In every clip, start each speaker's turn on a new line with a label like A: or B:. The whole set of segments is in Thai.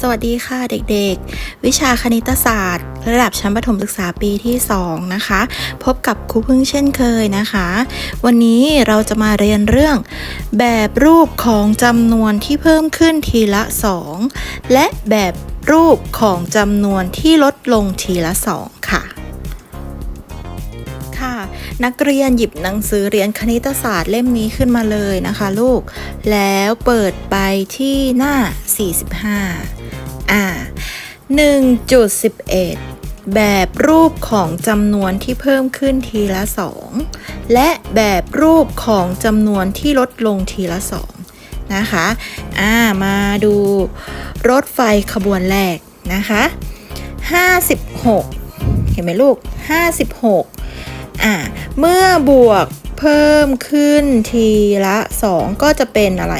A: สวัสดีค่ะเด็กๆ วิชาคณิตศาสตร์ ระดับชั้นประถมศึกษาปีที่ 2 นะคะ พบกับครูพึ่งเช่นเคยนะคะ วันนี้เราจะมาเรียนเรื่อง แบบรูปของจำนวนที่เพิ่มขึ้นทีละ 2 และแบบรูปของจำนวนที่ลดลงทีละ 2 ค่ะค่ะนักเรียนหยิบหนังสือเรียนคณิตศาสตร์เล่มนี้ขึ้นมาเลยนะคะลูก แล้วเปิดไปที่หน้า 45 อ่า1.11 แบบรูปของจำนวนที่เพิ่มขึ้นทีละ 2 และแบบรูปของจำนวนที่ลดลงทีละ 2 นะคะอ่ามาดูรถไฟขบวนแรกนะคะ56 เห็นไหมลูก 56อ่าเมื่อบวกเพิ่มขึ้นทีละ 2 ก็จะเป็นอะไร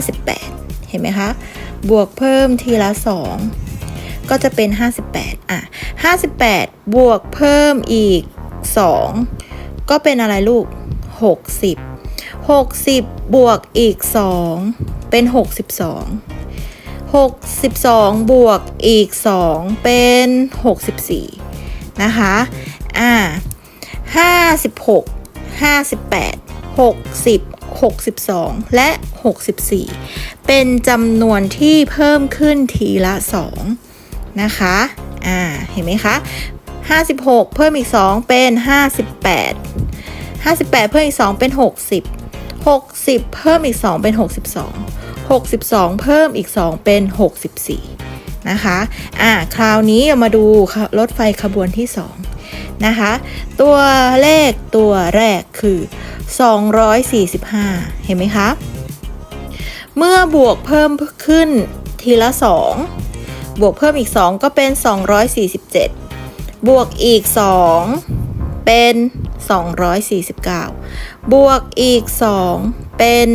A: 58 เห็นไหมคะ บวกเพิ่มทีละ 2 ก็จะเป็น 58 อะ 58 บวกเพิ่มอีก 2 ก็เป็นอะไรลูก 60 60 บวกอีก 2 เป็น 62 62 บวกอีก 2 เป็น 64 นะคะ อ่า 56 58 60 62 และ 64 เป็นจำนวนที่เพิ่มขึ้นทีละ 2 นะคะ อ่า เห็นไหมคะ 56 เพิ่มอีก 2 เป็น 58 58 เพิ่มอีก 2 เป็น 60 60 เพิ่มอีก 2 เป็น 62 62 เพิ่มอีก 2 เป็น 64 นะคะ อ่า คราวนี้เรามาดูรถไฟขบวนที่ 2 นะคะ ตัวเลขตัวแรกคือ 245 เห็นไหมคะ เมื่อบวกเพิ่มขึ้นทีละ 2 บวกเพิ่มอีก 2 ก็เป็น 247 บวกอีก 2 เป็น 249 บวกอีก 2 เป็น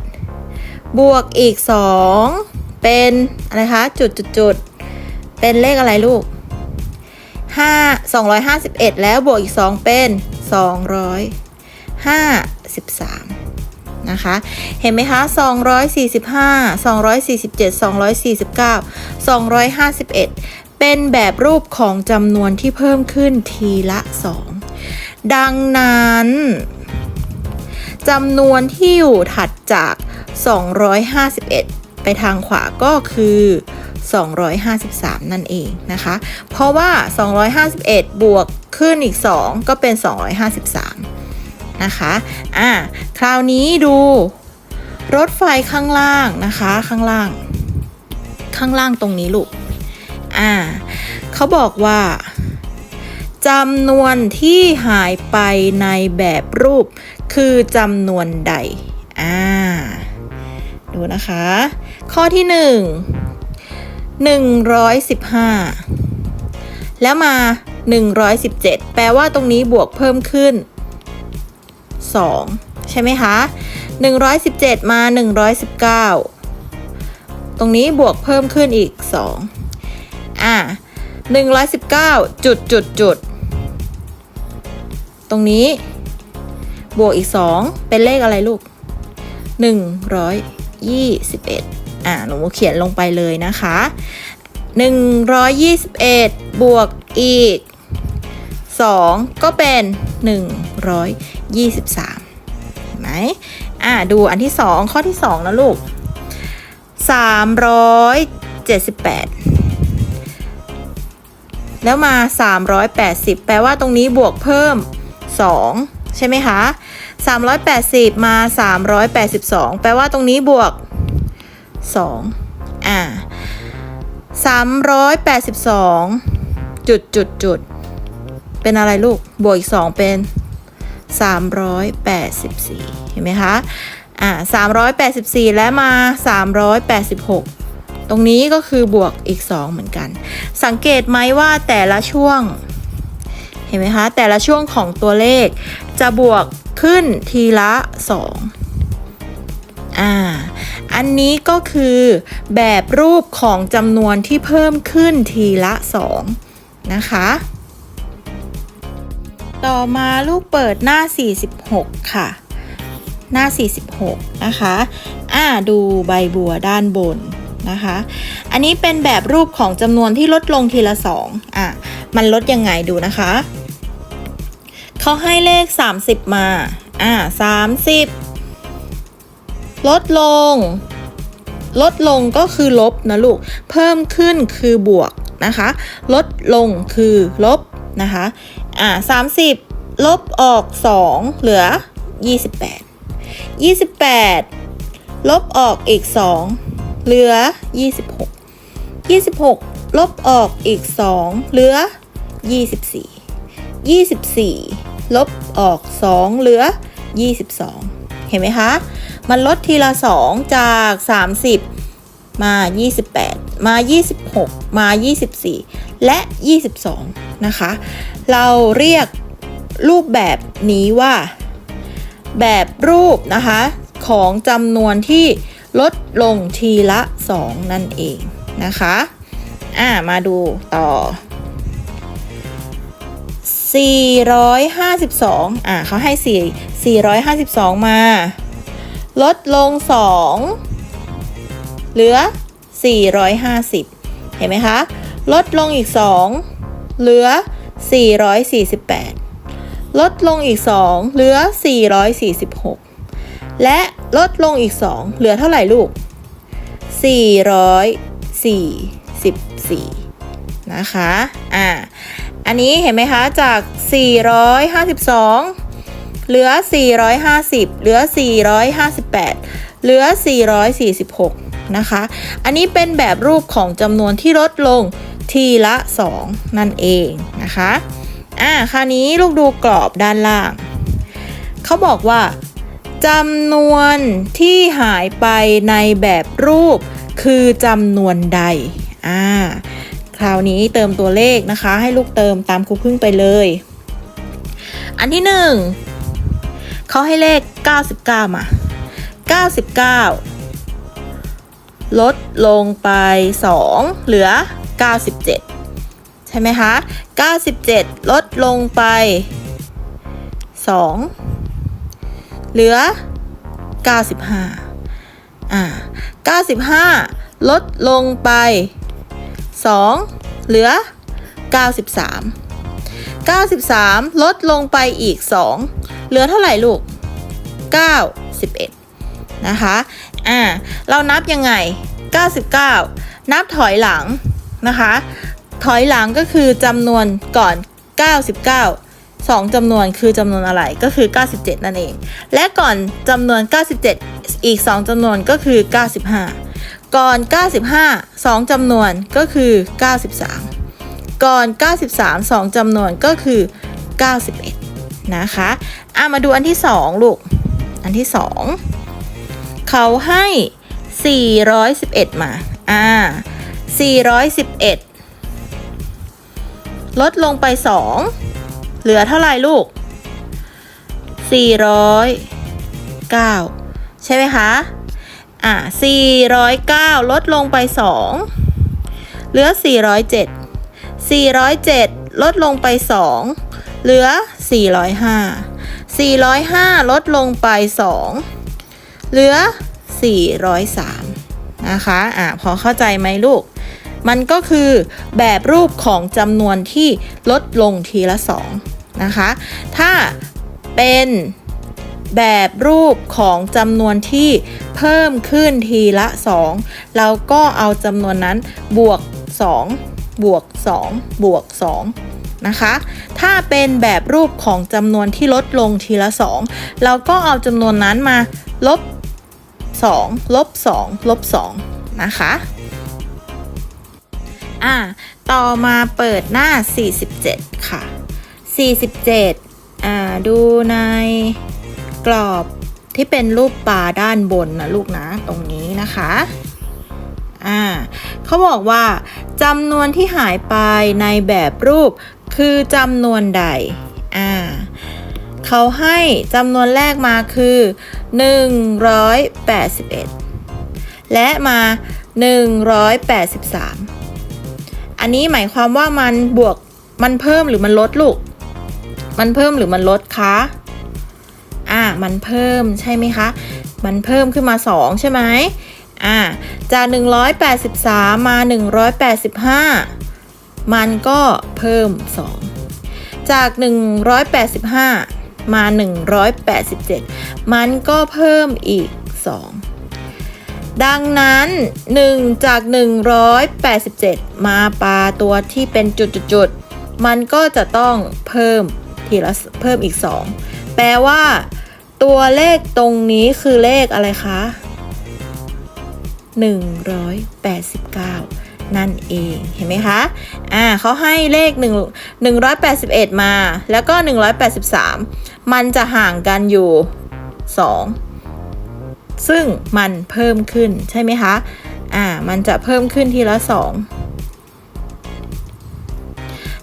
A: 251 บวกอีก 2 เป็นอะไรคะจุดจุดจุดเป็นเลขอะไรลูก5 251 แล้วบวกอีก 2 เป็น 253 นะคะ เห็นไหมคะ 245 247 249 251 เป็นแบบรูปของจำนวนที่เพิ่มขึ้นทีละ 2 ดังนั้นจำนวนที่อยู่ถัดจาก 251 ไปทางขวาก็คือ 253 นั่นเองนะคะ เพราะว่า 251 บวก ขึ้นอีก 2 ก็เป็น 253 นะคะ อ่า คราวนี้ดูรถไฟข้างล่างนะคะ ข้างล่าง ข้างล่างตรงนี้ลูก อ่า เขาบอกว่าจำนวนที่หายไปในแบบรูป คือจำนวนใด อ่า ดูนะคะ ข้อที่1 115 แล้วมา 117 แปลว่าตรงนี้บวกเพิ่มขึ้น 2 ใช่ไหมคะ 117 มา 119 ตรงนี้บวกเพิ่มขึ้นอีก 2 อะ119 จุดจุดจุดตรงนี้ บวกอีก 2 เป็นเลขอะไรลูก 121 อ่าหนูเขียนลงไปเลยนะคะ 121 บวกอีก 2 ก็เป็น 123เห็นไหมอ่าดูอันที่ 2 ข้อที่ 2 นะลูก 378 แล้วมา 380 แปลว่าตรงนี้บวกเพิ่ม 2 ใช่ไหมคะ 380 มา 382 แปลว่าตรงนี้บวก 2 อ่า 382 จุดจุดจุดเป็นอะไรลูก บวกอีก 2 เป็น 384 เห็นไหมคะ อ่า384 และมา 386 ตรงนี้ก็คือบวกอีก 2 เหมือนกัน สังเกตไหมว่าแต่ละช่วง เห็นไหมคะ แต่ละช่วงของตัวเลข จะบวกขึ้นทีละ 2 อ่า อันนี้ก็คือแบบรูปของจำนวนที่เพิ่มขึ้นทีละ 2 นะคะ ต่อมาลูกเปิดหน้า 46 ค่ะ หน้า 46 นะคะอ่าดูใบบัวด้านบนนะคะ อันนี้เป็นแบบรูปของจำนวนที่ลดลงทีละสองอะ มันลดยังไงดูนะคะ เขาให้เลข 30 มา อ่า30 ลดลง ลดลงก็คือลบนะลูก เพิ่มขึ้นคือบวกนะคะ ลดลงคือลบนะคะ อ่า30ลบออก 2 เหลือ 28 28 ลบออกอีก 2 เหลือ 26 26 ลบออกอีก 2 เหลือ 24 24 ลบออก 2 เหลือ 22 เห็นไหมคะ มันลดทีละ 2 จาก 30 มา 28 มา 26 มา 24 และ 22 นะคะ เราเรียกรูปแบบนี้ว่า แบบรูปนะคะ ของจำนวนที่ลดลงทีละ 2 นั่นเองนะคะ อ่า มาดูต่อ 452 อ่าเขาให้ 4 452 มา ลดลง 2 เหลือ 450 เห็นไหมคะ ลดลงอีก 2 เหลือ 448 ลดลงอีก 2 เหลือ 446 และลดลงอีก 2 เหลือเท่าไหร่ลูก 444 นะคะ อ่า อันนี้เห็นไหมคะ จาก 452 เหลือ 450 เหลือ 458 เหลือ 446 นะคะ อันนี้เป็นแบบรูปของจำนวนที่ลดลงทีละ 2 นั่นเองนะคะ อ่า คราวนี้ลูกดูกรอบด้านล่าง เขาบอกว่าจำนวนที่หายไปในแบบรูปคือจำนวนใด อ่า คราวนี้เติมตัวเลขนะคะ ให้ลูกเติมตามครูพึ่งไปเลย อันที่หนึ่ง เขาให้เลข 99 มา 99 ลดลงไป 2 เหลือ 97 ใช่ไหมคะ 97 ลดลงไป 2 เหลือ 95 อ่า 95 ลดลงไป 2 เหลือ 93 93 ลดลงไปอีก 2 เหลือเท่าไหร่ลูก91นะคะ อ่า เรานับยังไง 99 นับถอยหลังนะคะ ถอยหลังก็คือจำนวนก่อน 99 2จำนวนคือจำนวนอะไรก็คือ 97 นั่นเอง และก่อนจำนวน 97 อีก 2จำนวนก็คือ 95 ก่อน 95 2จำนวนก็คือ 93 ก่อน 93 2จำนวนก็คือ 91 นะคะอะมาดูอันที่2ลูก อันที่2เขาให้ 411 มา อ่า 411 ลดลงไป 2 เหลือเท่าไหร่ลูก 409 ใช่ไหมคะ อ่า409 ลดลงไป 2 เหลือ 407 407 ลดลงไป 2 เหลือ 405 405 ลดลงไป 2 เหลือ 403 นะคะอ่าพอเข้าใจไหมลูก มันก็คือแบบรูปของจำนวนที่ลดลงทีละ 2 นะคะ ถ้าเป็นแบบรูปของจำนวนที่เพิ่มขึ้นทีละ 2 เราก็เอาจำนวนนั้นบวก 2 บวก 2 บวก 2 นะคะ ถ้าเป็นแบบรูปของจำนวนที่ลดลงทีละ 2 เราก็เอาจำนวนนั้นมาลบ 2 ลบ 2 ลบ 2 นะคะอ่าต่อมาเปิดหน้า 47 ค่ะ 47อ่าดูในกรอบที่เป็นรูปปลาด้านบนนะลูกนะตรงนี้นะคะอ่าเขาบอกว่าจำนวนที่หายไปในแบบรูป คือจำนวนใด อ่าเขาให้จำนวนแรกมาคือ 181 และมา 183 อันนี้หมายความว่ามันบวกมันเพิ่มหรือมันลดลูก มันเพิ่มหรือมันลดคะ อ่า มันเพิ่มใช่ไหมคะ มันเพิ่มขึ้นมา 2 ใช่ไหมอ่า จาก 183 มา 185 มันก็เพิ่ม 2 จาก 185 มา 187 มันก็เพิ่มอีก 2 ดังนั้น 1 จาก 187 มาปลาตัวที่เป็นจุดๆมันก็จะต้องเพิ่มทีละเพิ่มอีก 2 แปลว่า ตัวเลขตรงนี้คือเลขอะไรคะ 189 นั่นเองเห็นไหมคะอ่าเขาให้เลข1 181 มา แล้วก็ 183 มันจะห่างกันอยู่ 2 ซึ่งมันเพิ่มขึ้นใช่ไหมคะอ่ามันจะเพิ่มขึ้นทีละ 2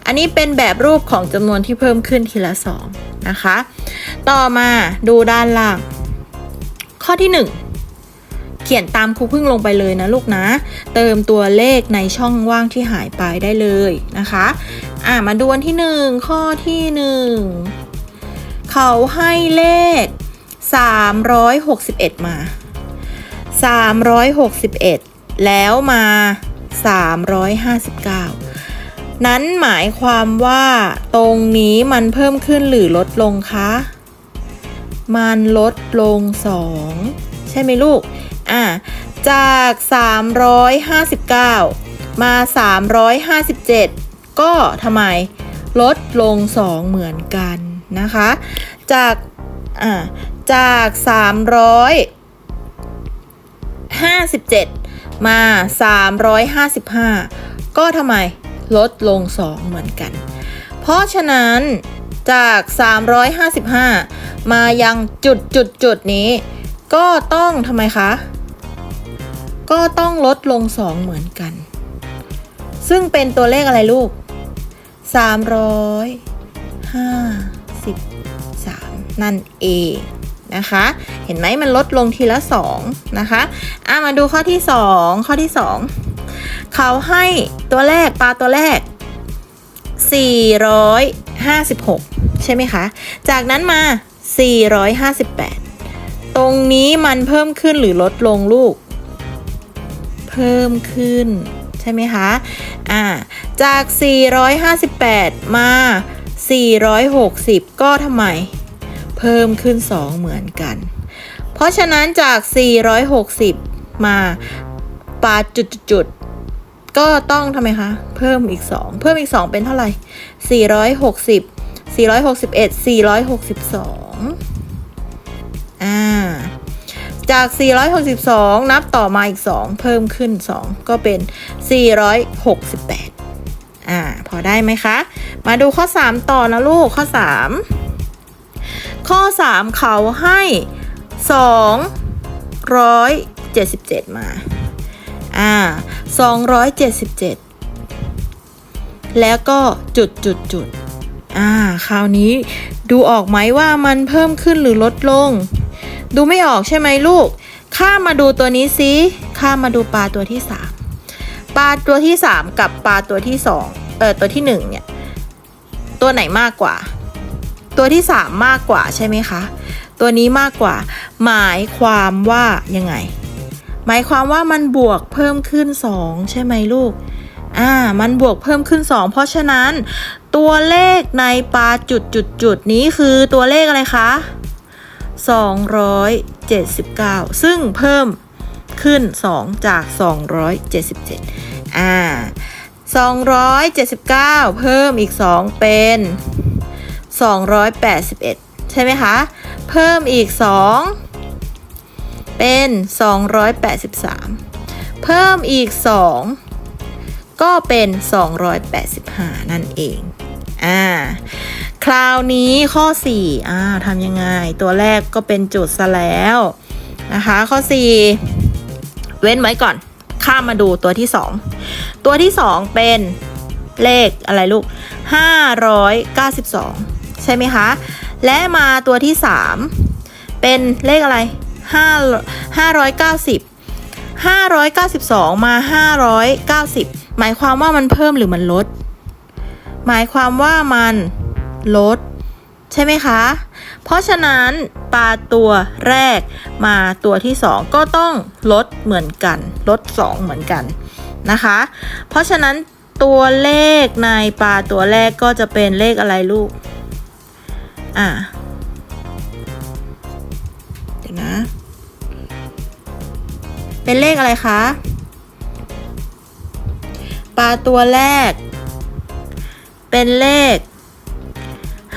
A: อันนี้เป็นแบบรูปของจำนวนที่เพิ่มขึ้นทีละ 2 นะคะ ต่อมาดูด้านล่าง ข้อที่ 1 ขียนตามครูพึ่งลงไปเลยนะลูกนะ เติมตัวเลขในช่องว่างที่หายไปได้เลยนะคะอ่ามาดูอันที่ 1 ข้อที่ 1 เขาให้เลข 361 มา 361 แล้วมา 359 นั้นหมายความว่าตรงนี้มันเพิ่มขึ้นหรือลดลงคะ มันลดลง 2 ใช่ไหมลูก อะจาก 359 มา 357 ก็ทำไมลดลง 2 เหมือนกันนะคะ จากอะจาก 357 มา 355 ก็ทำไมลดลง 2 เหมือนกัน เพราะฉะนั้นจาก 355 มายังจุดจุดจุดนี้ ก็ต้องทำไมคะ ก็ต้องลดลง 2 เหมือนกัน ซึ่งเป็นตัวเลขอะไรลูก 353 นั่นเองนะคะ เห็นไหมมันลดลงทีละ 2 นะคะอะมาดูข้อที่ 2 ข้อที่ 2 เขาให้ตัวแรกปลาตัวแรก 456 ใช่ไหมคะ จากนั้นมา 458 ตรงนี้มันเพิ่มขึ้นหรือลดลงลูก พิ่มขึ้น ใช่ไหมคะอ่าจาก 458 มา 460 ก็ทำไม เพิ่มขึ้น 2 เหมือนกัน เพราะฉะนั้นจาก 460 มาปาจุดจุดก็ต้องทำไมคะ เพิ่มอีก 2 เพิ่มอีก 2 เป็นเท่าไหร่ 460 461 462 อ่า จาก 462 นับต่อมาอีก 2 เพิ่มขึ้น 2 ก็เป็น 468 อ่า พอได้ไหมคะ มาดูข้อ 3 ต่อนะลูก ข้อ 3 ข้อ 3 เขาให้ 277 มา อ่า 277 แล้วก็จุดจุดจุดอ่า คราวนี้ดูออกไหมว่ามันเพิ่มขึ้นหรือลดลง ดูไม่ออกใช่ไหมลูก ข้ามาดูตัวนี้ซิข้ามาดูปลาตัวที่3ปลาตัวที่3กับปลาตัวที่2เออตัวที่1เนี่ย ตัวไหนมากกว่า ตัวที่3มากกว่าใช่ไหมคะ ตัวนี้มากกว่า หมายความว่ายังไง หมายความว่ามันบวกเพิ่มขึ้น2ใช่ไหมลูก อ่า มันบวกเพิ่มขึ้น2เพราะฉะนั้น ตัวเลขในปลาจุดจุดจุดนี้คือตัวเลขอะไรคะ 279 ซึ่งเพิ่มขึ้น 2 จาก 277 อ่า 279 เพิ่มอีก 2 เป็น 281 ใช่ไหมคะ เพิ่มอีก 2 เป็น 283 เพิ่มอีก 2 ก็เป็น 285 นั่นเอง อ่า คราวนี้ข้อ4อ่าทำยังไง ตัวแรกก็เป็นจุดซะแล้วนะคะ ข้อ 4 เว้นไว้ก่อน ข้ามมาดูตัวที่ 2 ตัวที่ 2 เป็นเลขอะไรลูก 592 ใช่ไหมคะ และมาตัวที่ 3 เป็นเลขอะไร5 590 592 มา 590 หมายความว่ามันเพิ่มหรือมันลด หมายความว่ามัน ลด ใช่ไหมคะ เพราะฉะนั้นปลาตัวแรกมาตัวที่ 2 ก็ต้องลดเหมือนกัน ลด 2 เหมือนกันนะคะ เพราะฉะนั้นตัวเลขในปลาตัวแรกก็จะเป็นเลขอะไรลูก อ่าเดี๋ยวนะ เป็นเลขอะไรคะ ปลาตัวแรก เป็นเลข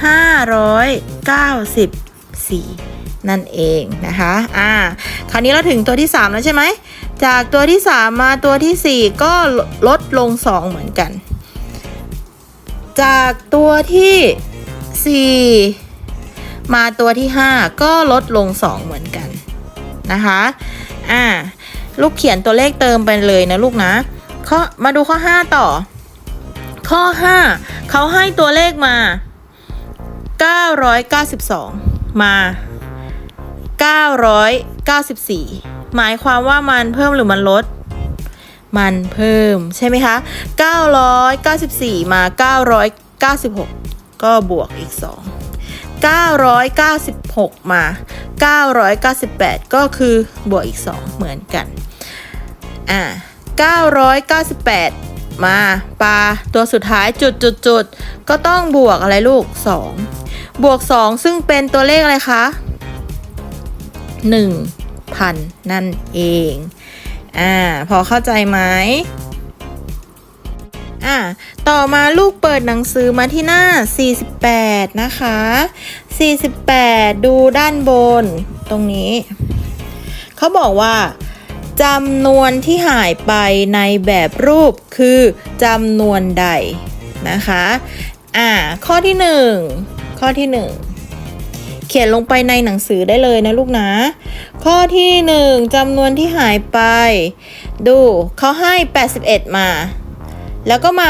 A: 594 นั่นเองนะคะ อ่า คราวนี้เราถึงตัวที่ 3 แล้วใช่ไหม จากตัวที่ 3 มาตัวที่ 4 ก็ลดลง 2 เหมือนกัน จากตัวที่ 4 มาตัวที่ 5 ก็ลดลง 2 เหมือนกันนะคะ อ่า ลูกเขียนตัวเลขเติมไปเลยนะลูกนะข้อมาดูข้อ 5 ต่อ ข้อ 5 เขาให้ตัวเลขมา 992 มา 994 หมายความว่ามันเพิ่มหรือมันลด มันเพิ่มใช่ไหมคะ 994 มา 996 ก็บวกอีก 2 996 มา 998 ก็คือบวกอีก 2 เหมือนกัน อ่า998 มาปลาตัวสุดท้ายจุดจุดจุดก็ต้องบวกอะไรลูก 2 บวก 2 ซึ่งเป็นตัวเลขอะไรคะ1,000 นั่นเอง อ่า พอเข้าใจไหมอ่าต่อมาลูกเปิดหนังสือมาที่หน้า 48 นะคะ 48 ดูด้านบนตรงนี้ เขาบอกว่าจำนวนที่หายไปในแบบรูปคือจำนวนใดนะคะ อ่า ข้อที่ 1 ข้อที่ 1 เขียนลงไปในหนังสือได้เลยนะลูกนะ ข้อที่ 1จำนวนที่หายไป ดูเขาให้ 81 มา แล้วก็มา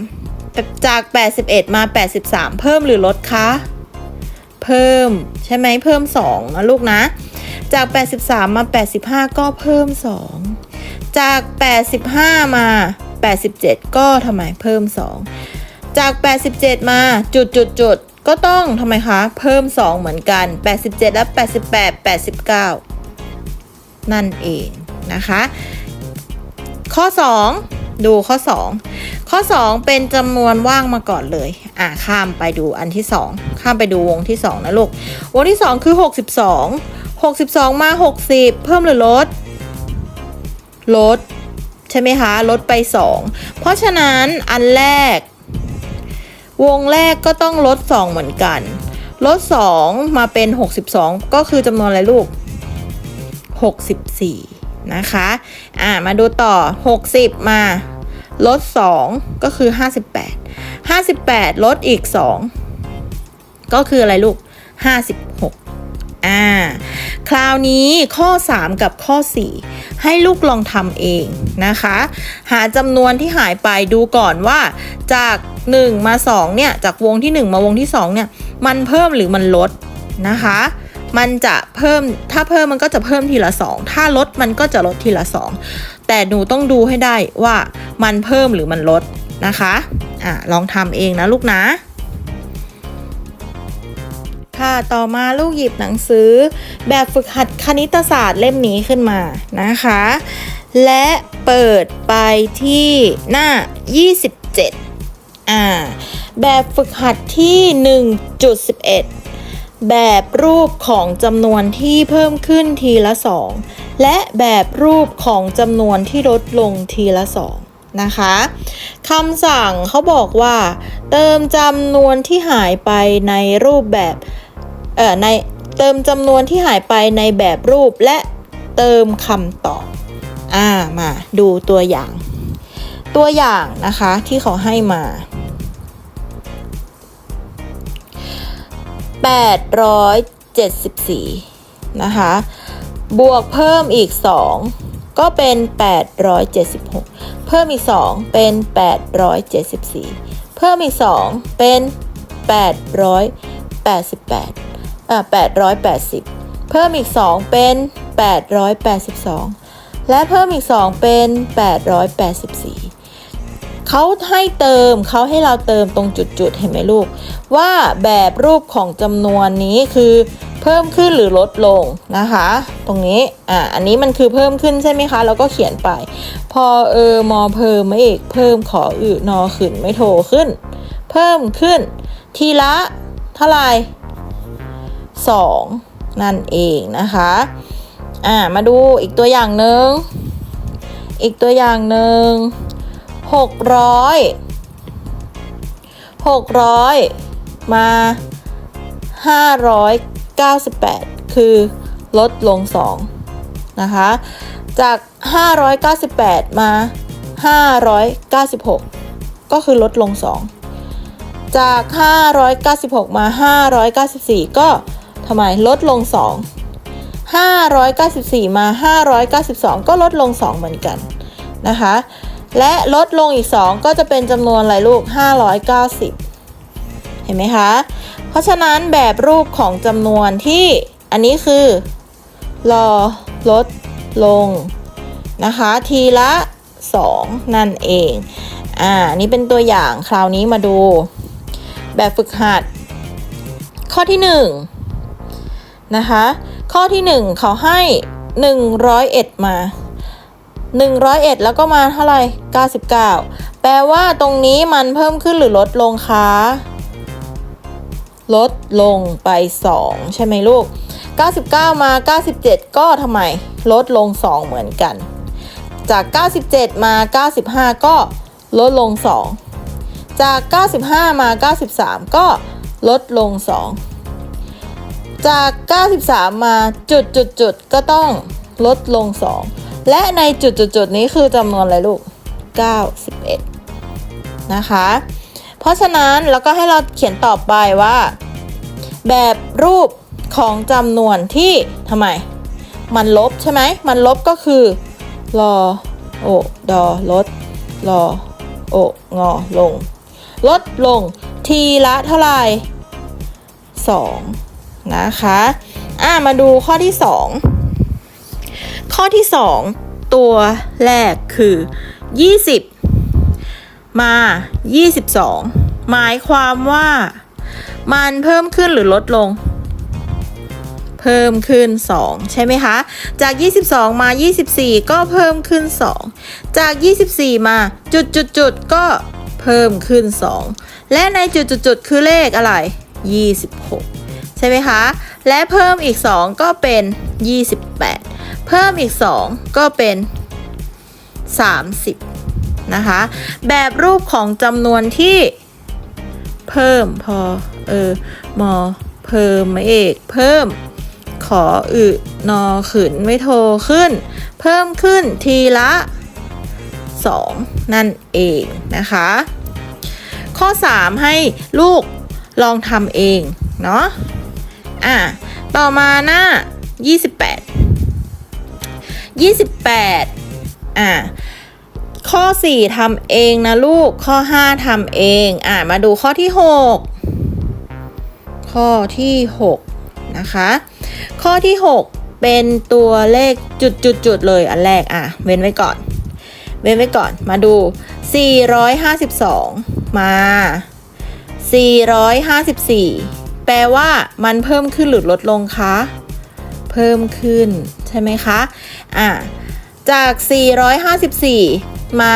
A: 83 จาก 81 มา 83 เพิ่มหรือลดคะเพิ่มใช่ไหมเพิ่ม2นะลูกนะ จาก 83 มา 85 ก็เพิ่ม 2 จาก 85 มา 87 ก็ทำไมเพิ่ม 2 จาก 87 มาจุดจุดจุด ก็ต้องทำไมคะ เพิ่ม 2 เหมือนกัน 87 และ 88 89 นั่นเองนะคะ ข้อ 2 ดูข้อ 2 ข้อ 2 เป็นจำนวนว่างมาก่อนเลย อะข้ามไปดูอันที่ 2 ข้ามไปดูวงที่ 2 นะลูก วงที่ 2 คือ 62 62 มา 60 เพิ่มหรือลด ลด ใช่ไหมคะ ลดไป 2 เพราะฉะนั้นอันแรก วงแรกก็ต้องลด 2 เหมือนกัน ลด 2 มาเป็น 62 ก็คือจำนวนอะไรลูก 64 นะคะ อ่า มาดูต่อ 60 มา ลด 2 ก็คือ 58 58 ลดอีก 2 ก็คืออะไรลูก 56 อ่า คราวนี้ข้อ 3 กับข้อ 4 ให้ลูกลองทำเองนะคะ หาจำนวนที่หายไปดูก่อนว่าจาก 1 มา2เนี่ยจากวงที่ 1 มาวงที่2เนี่ยมันเพิ่มหรือมันลดนะคะ มันจะเพิ่มถ้าเพิ่มมันก็จะเพิ่มทีละ 2 ถ้าลดมันก็จะลดทีละ 2 แต่หนูต้องดูให้ได้ว่ามันเพิ่มหรือมันลดนะคะอ่าลองทำเองนะลูกนะค่ะต่อมาลูกหยิบหนังสือ แบบฝึกหัดคณิตศาสตร์เล่มนี้ขึ้นมานะคะ และเปิดไปที่หน้า 27 อ่าแบบฝึกหัดที่ 1.11 แบบรูปของจำนวนที่เพิ่มขึ้นทีละ 2 และแบบรูปของจำนวนที่ลดลงทีละ 2 นะคะคำสั่งเขาบอกว่า เติมจำนวนที่หายไปในรูปแบบเอ่อในเติมจำนวนที่หายไปในแบบรูปและเติมคำตอบ อ่า มาดูตัวอย่าง ตัวอย่างนะคะที่เขาให้มา 874 นะคะ บวกเพิ่มอีก 2 ก็เป็น 876 เพิ่มอีก 2 เป็น 874 เพิ่มอีก 2 เป็น 888อ่า880 เพิ่มอีก 2 เป็น 882 และเพิ่มอีก 2 เป็น 884 เขาให้เติมเขาให้เราเติมตรงจุดๆ เห็นไหมลูก ว่าแบบรูปของจำนวนนี้คือเพิ่มขึ้นหรือลดลงนะคะ ตรงนี้อ่าอันนี้มันคือเพิ่มขึ้นใช่ไหมคะแล้วก็เขียนไป พอเออมอเพิ่มไม่เอกเพิ่มขออือนอขึ้นไม่โทขึ้น เพิ่มขึ้น ทีละเท่าไหร่สองนั่นเองนะคะอ่ามาดูอีกตัวอย่างหนึ่งอีกตัวอย่างหนึ่ง หกร้อยหกร้อยมาห้าร้อยเก้าสิบแปดคือลดลงสองนะคะ จาก 598 มา 596 ก็คือลดลง 2 จาก 596 มา 594 ก็ทำไมลดลง 2 594 มา 592 ก็ลดลง 2 เหมือนกันนะคะ และลดลงอีก 2 ก็จะเป็นจำนวนอะไรลูก 590 เห็นไหมคะ เพราะฉะนั้นแบบรูปของจำนวนที่อันนี้คือรอลดลงนะคะ ทีละ 2 นั่นเอง อ่า นี่เป็นตัวอย่างคราวนี้มาดู แบบฝึกหัด ข้อที่ 1 นะคะ ข้อที่ 1 เขาให้ 101 มา 101 แล้วก็มาเท่าไหร่99 แปลว่าตรงนี้มันเพิ่มขึ้นหรือลดลงคะลดลงไป 2 ใช่ไหมลูก 99 มา 97 ก็ทำไม ลดลง 2 เหมือนกัน จาก 97 มา 95 ก็ลดลง 2 จาก 95 มา 93 ก็ลดลง 2 จาก 93 มาจุดจุดจุดก็ต้องลดลง 2 และในจุดจุดนี้คือจำนวนอะไรลูก 91 นะคะ เพราะฉะนั้นแล้วก็ให้เราเขียนต่อไปว่า แบบรูปของจำนวนที่ทำไม มันลบใช่ไหม มันลบก็คือรอโอดอลดรอโองอลง ลดลงทีละเท่าไหร่2นะคะ อ่ามาดูข้อที่ 2 ข้อที่ 2 ตัวแรกคือ 20 มา 22 หมายความว่า มันเพิ่มขึ้นหรือลดลง เพิ่มขึ้น 2 ใช่ไหมคะ จาก 22 มา 24 ก็เพิ่มขึ้น 2 จาก 24 มาจุดจุดจุดก็เพิ่มขึ้น 2 และในจุดจุดจุดคือเลขอะไร 26 ใช่ไหมคะ และเพิ่มอีก 2 ก็เป็น 28 เพิ่มอีก 2 ก็เป็น 30 นะคะ แบบรูปของจำนวนที่เพิ่มพอเออมอเพิ่มไม่เอกเพิ่ม ขออึนอขืนไม่โทรขึ้น เพิ่มขึ้นทีละ 2 นั่นเองนะคะ ข้อ 3 ให้ลูกลองทำเอง เนาะ อะต่อมาหน้า 28 28อะข้อ 4ทำเองนะลูก ข้อ 5ทำเอง อะมาดูข้อที่ 6 ข้อที่ 6 นะคะ ข้อที่ 6 เป็นตัวเลขจุดจุดจุดเลยอันแรก อะ เว้นไว้ก่อน เว้นไว้ก่อน มาดู 452 มา 454 ปลว่ามันเพิ่มขึ้นหรือลดลงคะ เพิ่มขึ้นใช่ไหมคะอะจาก 454 มา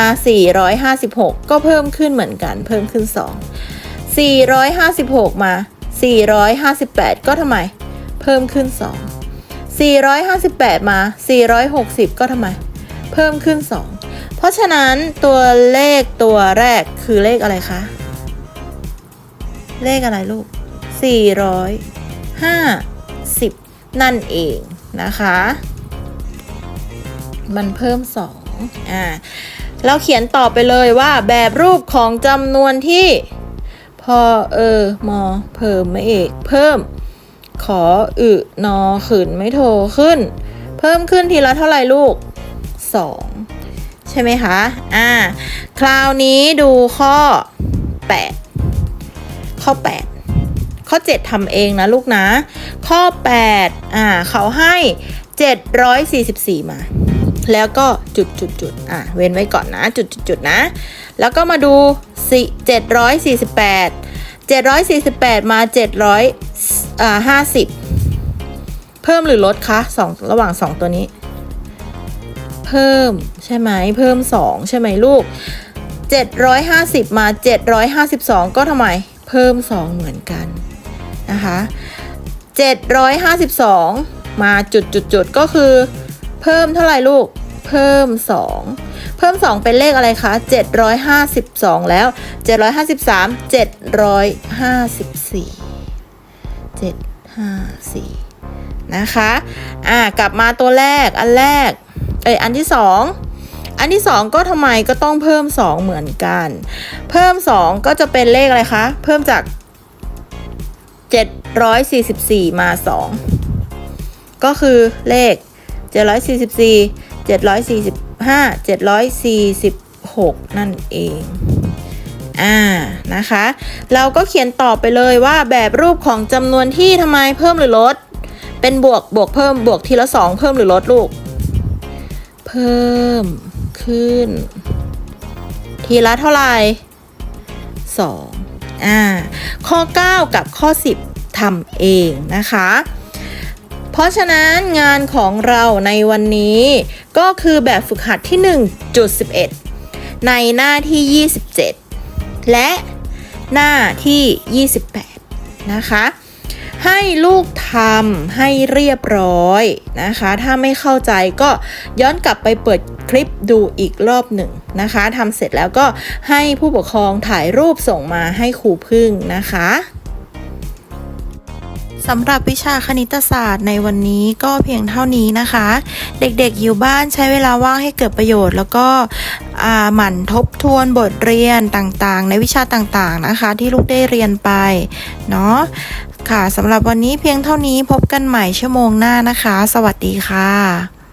A: 456 ก็เพิ่มขึ้นเหมือนกัน เพิ่มขึ้น 2 456 มา 458 ก็ทำไม เพิ่มขึ้น 2 458 มา 460 ก็ทำไม เพิ่มขึ้น 2 เพราะฉะนั้นตัวเลขตัวแรกคือเลขอะไรคะ เลขอะไรลูก 450 นั่นเองนะคะ มันเพิ่ม 2 อ่า เราเขียนต่อไปเลยว่าแบบรูปของจำนวนที่ พอเออมอเพิ่มไม่เอกเพิ่ม ขออึนอขืนไม่โทรขึ้น เพิ่มขึ้นทีละเท่าไหร่ลูก 2 ใช่ไหมคะ อ่า คราวนี้ดูข้อ 8 ข้อ 8 ข้อ 7ทำเองนะลูกนะ ข้อ 8 อ่า เขาให้ 744 มา แล้วก็จุดจุดจุดอะ เว้นไว้ก่อนนะ จุดจุดจุดนะ แล้วก็มาดู748 748 มา 700อ่า50 เพิ่มหรือลดคะสองระหว่าง 2 ตัวนี้ เพิ่มใช่ไหม เพิ่ม 2 ใช่ไหมลูก 750 มา 752 ก็ทำไม เพิ่ม 2 เหมือนกัน นะคะ752 มาจุดจุดจุดก็คือ เพิ่มเท่าไหร่ลูก เพิ่ม 2 เพิ่ม 2 เป็นเลขอะไรคะ 752 แล้ว 753 754 754 นะคะ อ่ากลับมาตัวแรกอันแรก เอยอันที่ 2อันที่ 2 ก็ทำไมก็ต้องเพิ่ม 2 เหมือนกัน เพิ่ม 2 ก็จะเป็นเลขอะไรคะ เพิ่มจาก 744 มา 2 ก็คือเลข 744 745 746 นั่นเอง อ่า นะคะ เราก็เขียนต่อไปเลยว่าแบบรูปของจำนวนที่ทำไมเพิ่มหรือลด เป็นบวกบวกเพิ่มบวกทีละสองเพิ่มหรือลดลูก เพิ่มขึ้น ทีละเท่าไหร่ส องอ่าข้อ 9 กับข้อ 10ทำเองนะคะ เพราะฉะนั้นงานของเราในวันนี้ก็คือแบบฝึกหัดที่ 1.11 ในหน้าที่ 27 และหน้าที่ 28 นะคะให้ลูกทำให้เรียบร้อยนะคะ ถ้าไม่เข้าใจก็ย้อนกลับไปเปิด คลิปดูอีกรอบหนึ่งนะคะทำเสร็จแล้วก็ให้ผู้ปกครองถ่ายรูปส่งมาให้ครูพึ่งนะคะสำหรับวิชาคณิตศาสตร์ในวันนี้ก็เพียงเท่านี้นะคะ เด็กๆอยู่บ้านใช้เวลาว่างให้เกิดประโยชน์ แล้วก็หมั่นทบทวนบทเรียนต่างๆ ในวิชาต่างๆนะคะ ที่ลูกได้เรียนไปเนาะค่ะสำหรับวันนี้เพียงเท่านี้พบกันใหม่ชั่วโมงหน้านะคะ สวัสดีค่ะ